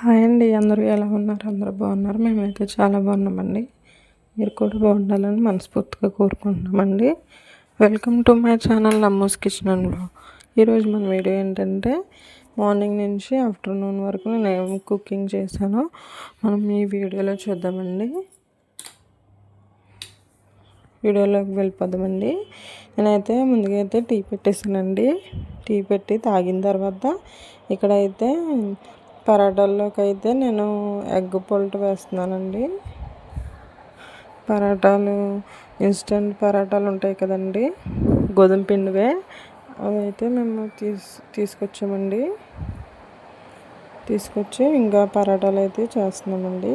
Hi అండి అందరూ ఎలా ఉన్నారు? అందరూ బాగున్నారు. మేమైతే చాలా బాగున్నామండి. మీరు కూడా బాగుండాలని మనస్ఫూర్తిగా కోరుకుంటున్నామండి. Welcome to my channel Nammu's kitchen అండ్లో ఈరోజు మన వీడియో ఏంటంటే మార్నింగ్ నుంచి ఆఫ్టర్నూన్ వరకు నేను ఏం కుకింగ్ చేశానో మనం ఈ వీడియోలో చూద్దామండి. వీడియోలోకి వెళ్ళిపోదామండి. నేనైతే ముందుగా అయితే టీ పెట్టేసానండి టీ పెట్టి తాగిన తర్వాత ఇక్కడైతే పరాటాల్లోకి అయితే నేను ఎగ్ పొల్ట్ వేస్తున్నానండి. పరాటాలు ఇన్స్టెంట్ పరాటాలు ఉంటాయి కదండి. గోధుమ పిండివే. అవి అయితే మేము తీసు తీసుకొచ్చామండి. తీసుకొచ్చి ఇంకా పరాటాలు అయితే చేస్తున్నామండి.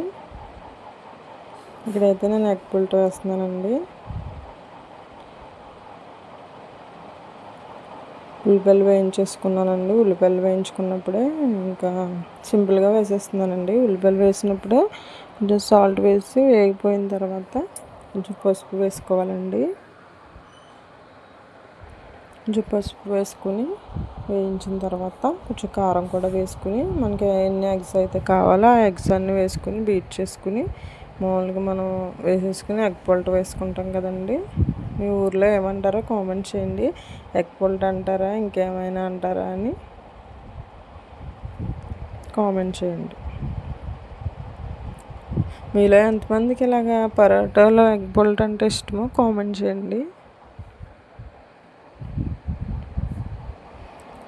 ఇక్కడైతే నేను ఎగ్ పుల్ట్ వేస్తున్నానండి. ఉల్లిపాయలు వేయించేసుకున్నానండి. ఉల్లిపాయలు వేయించుకున్నప్పుడే ఇంకా సింపుల్గా వేసేస్తున్నానండి. ఉల్లిపాయలు వేసినప్పుడే కొంచెం సాల్ట్ వేసి వేగిపోయిన తర్వాత కొంచెం పసుపు వేసుకోవాలండి. కొంచెం పసుపు వేసుకుని వేయించిన తర్వాత కొంచెం కారం కూడా వేసుకుని మనకి ఎన్ని ఎగ్స్ అయితే కావాలో ఆ ఎగ్స్ అన్నీ వేసుకుని బీట్ చేసుకుని మామూలుగా మనం వేసేసుకుని ఎగ్ పొల్ట్ వేసుకుంటాం కదండి. మీ ఊర్లో ఏమంటారో కామెంట్ చేయండి. ఎగ్ పొల్ట్ అంటారా ఇంకేమైనా అంటారా అని కామెంట్ చేయండి. మీలో ఎంతమందికి ఇలాగా పరోటాలో ఎగ్ పొల్ట్ అంటే ఇష్టమో కామెంట్ చేయండి.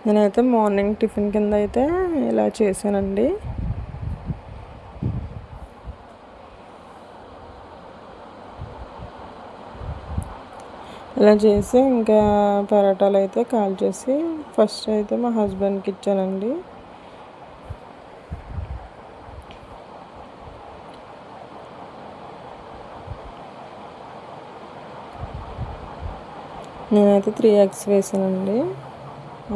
నేనైతే మార్నింగ్ టిఫిన్ కింద అయితే ఇలా చేశానండి. ఇలా చేసి ఇంకా పరోటాలు అయితే కాల్ చేసి ఫస్ట్ అయితే మా హస్బెండ్కి ఇచ్చానండి. నేనైతే త్రీ ఎగ్స్ వేసానండి.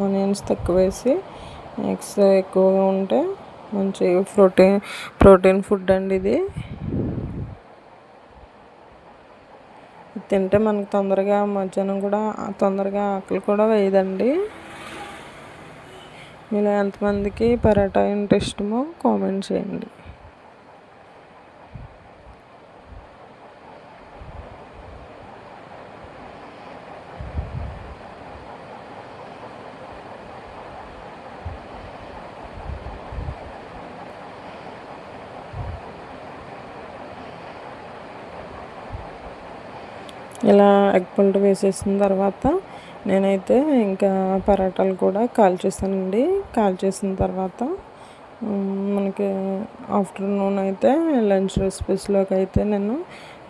ఆనియన్స్ తక్కువ వేసి ఎగ్స్ ఎక్కువగా ఉంటే మంచి ప్రోటీన్ ప్రోటీన్ ఫుడ్ అండి ఇది. తింటే మనకు తొందరగా మధ్యాహ్నం కూడా తొందరగా ఆకలి కూడా వేయదండి. మీలో ఎంతమందికి పరాటా అంటే ఇష్టమో కామెంట్ చేయండి. ఇలా ఎగ్ పుల్ట్ వేసేసిన తర్వాత నేనైతే ఇంకా పరాటాలు కూడా కాల్చేసానండి కాల్చేసిన తర్వాత మనకి ఆఫ్టర్నూన్ అయితే లంచ్ రెసిపీస్లోకి అయితే నేను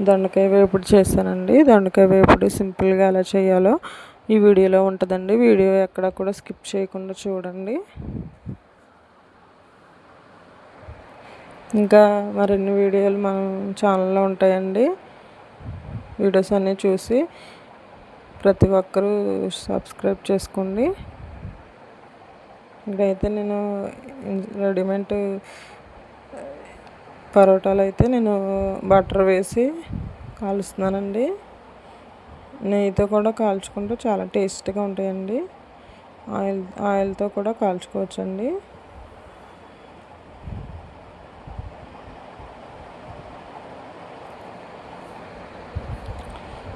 దొండకాయ వేపుడు చేశానండి. దొండకాయ వేపుడు సింపుల్గా ఎలా చేయాలో ఈ వీడియోలో ఉంటుందండి. వీడియో ఎక్కడ కూడా స్కిప్ చేయకుండా చూడండి. ఇంకా మరిన్ని వీడియోలు మన ఛానల్లో ఉంటాయండి. వీడియోస్ అన్నీ చూసి ప్రతి ఒక్కరూ సబ్స్క్రైబ్ చేసుకోండి. ఇక్కడైతే నేను రెడీమేడ్ పరోటాలు అయితే నేను బటర్ వేసి కాలుస్తున్నానండి. నెయ్యితో కూడా కాల్చుకుంటే చాలా టేస్ట్గా ఉంటాయండి. ఆయిల్ ఆయిల్తో కూడా కాల్చుకోవచ్చండి.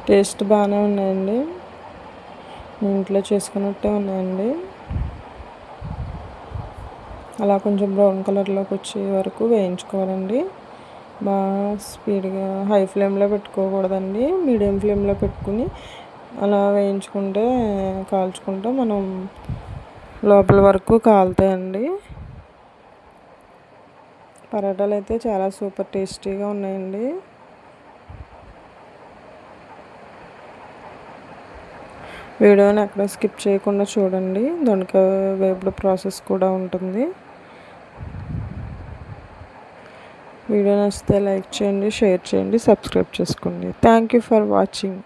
టేస్ట్ బాగానే ఉన్నాయండి. ఇంట్లో చేసుకున్నట్టే ఉన్నాయండి. అలా కొంచెం బ్రౌన్ కలర్లోకి వచ్చే వరకు వేయించుకోవాలండి. బాగా స్పీడ్గా హై ఫ్లేమ్లో పెట్టుకోకూడదండి. మీడియం ఫ్లేమ్లో పెట్టుకుని అలా వేయించుకుంటే కాల్చుకుంటే మనం లోపల వరకు కాలుతాయండి. పరోటాలు అయితే చాలా సూపర్ టేస్టీగా ఉన్నాయండి. వీడియోని ఎక్కడ స్కిప్ చేయకుండా చూడండి. దొండకాయ వేపుడు ప్రాసెస్ కూడా ఉంటుంది. వీడియో నచ్చితే లైక్ చేయండి షేర్ చేయండి సబ్స్క్రైబ్ చేసుకోండి. Thank you for watching.